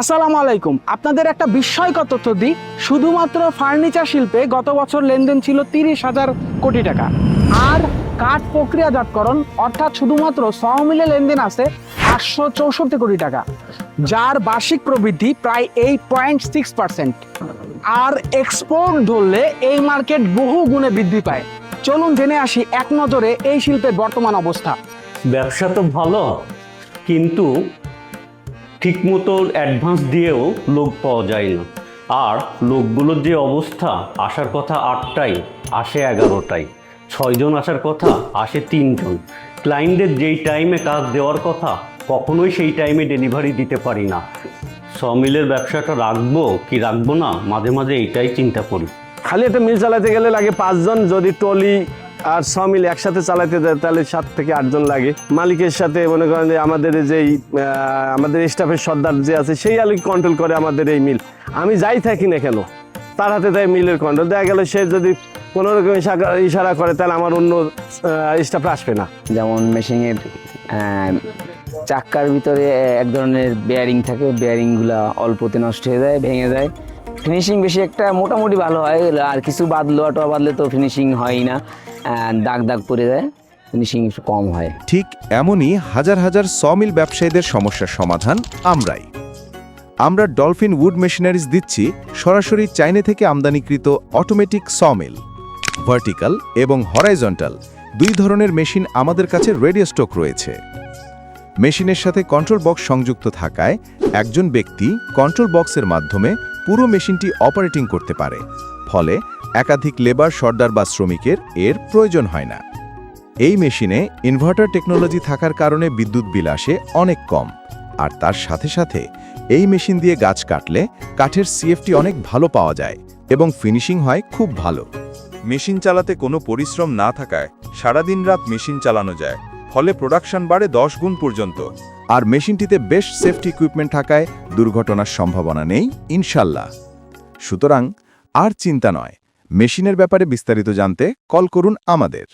আসসালামু আলাইকুম। আপনাদের একটা বিস্ময়কর তথ্য দিই। শুধুমাত্র ফার্নিচার শিল্পে গত বছর লেনদেন ছিল তিরিশ হাজার কোটি টাকা। আর কাঠ প্রক্রিয়াজাতকরণ, অর্থাৎ শুধুমাত্র সহমিলে লেনদেন আছে আটশো চৌষট্টি কোটি টাকা, যার বার্ষিক প্রবৃদ্ধি প্রায় এইট পয়েন্ট সিক্স পার্সেন্ট। আর এক্সপোর্ট ধরলে এই মার্কেট বহু গুণে বৃদ্ধি পায়। চলুন জেনে আসি এক নজরে এই শিল্পের বর্তমান অবস্থা। ব্যবসা তো ভালো, কিন্তু ঠিকমতো অ্যাডভান্স দিয়েও লোক পাওয়া যায় না আর লোকগুলোর যে অবস্থা, আসার কথা আটটায় আসে এগারোটায়। ছয়জন আসার কথা আসে তিনজন। ক্লায়েন্টদের যেই টাইমে কাজ দেওয়ার কথা, কখনোই সেই টাইমে ডেলিভারি দিতে পারি না। সমিলের ব্যবসাটা রাখব কি রাখব না, মাঝে মাঝে এইটাই চিন্তা করি। খালি একটা মিল চালাতে গেলে লাগে পাঁচজন, যদি টলি আর ছ মিল একসাথে চালাতে তাহলে সাত থেকে আটজন লাগে। মালিকের সাথে মনে করেন যে আমাদের যেই আমাদের স্টাফের সর্দার যে আছে, সেই আলোকে কন্ট্রোল করে আমাদের এই মিল। আমি যাই থাকি না কেন, তার হাতে দেয় মিলের কন্ট্রোল দেখা গেল সে যদি কোনো রকম ইশারা- ইশারা করে, তাহলে আমার অন্য স্টাফ আসবে না। যেমন মেশিনের চাক্কার ভিতরে এক ধরনের বেয়ারিং থাকে বেয়ারিংগুলো অল্পতে নষ্ট হয়ে যায়, ভেঙে যায়। ফিনিশিং বেশি একটা মোটামুটি ভালো হয়। আর কিছু বাদলো আটোয়া বাদলে তো ফিনিশিং হয়ই না। দাগ দাগ পড়ে যায় ফিনিশিং একটু কম হয়। ঠিক এমনই হাজার হাজার সমিল ব্যবসায়ীদের সমস্যার সমাধান আমরাই। আমরা ডলফিন উড মেশিনারিজ দিচ্ছি সরাসরি চাইনা থেকে আমদানিকৃত অটোমেটিক সমিল, ভার্টিক্যাল এবং হরাইজন্টাল, দুই ধরনের মেশিন আমাদের কাছে রেডিও স্টক রয়েছে। মেশিনের সাথে কন্ট্রোল বক্স সংযুক্ত থাকায় একজন ব্যক্তি কন্ট্রোল বক্সের মাধ্যমে পুরো মেশিনটি অপারেটিং করতে পারে, ফলে একাধিক লেবার সর্দার বা শ্রমিকের এর প্রয়োজন হয় না। এই মেশিনে ইনভার্টার টেকনোলজি থাকার কারণে বিদ্যুৎ বিল আসে অনেক কম, আর তার সাথে সাথে এই মেশিন দিয়ে গাছ কাটলে কাঠের সিএফটি অনেক ভালো পাওয়া যায় এবং ফিনিশিং হয় খুব ভালো। মেশিন চালাতে কোনো পরিশ্রম না থাকায় সারাদিন রাত মেশিন চালানো যায়। ফলে প্রোডাকশন বাড়ে দশ গুণ পর্যন্ত। আর মেশিনটিতে বেশ সেফটি ইকুইপমেন্ট থাকায় দুর্ঘটনার সম্ভাবনা নেই, ইনশাল্লাহ। সুতরাং আর চিন্তা নয়, মেশিনের ব্যাপারে বিস্তারিত জানতে কল করুন আমাদের।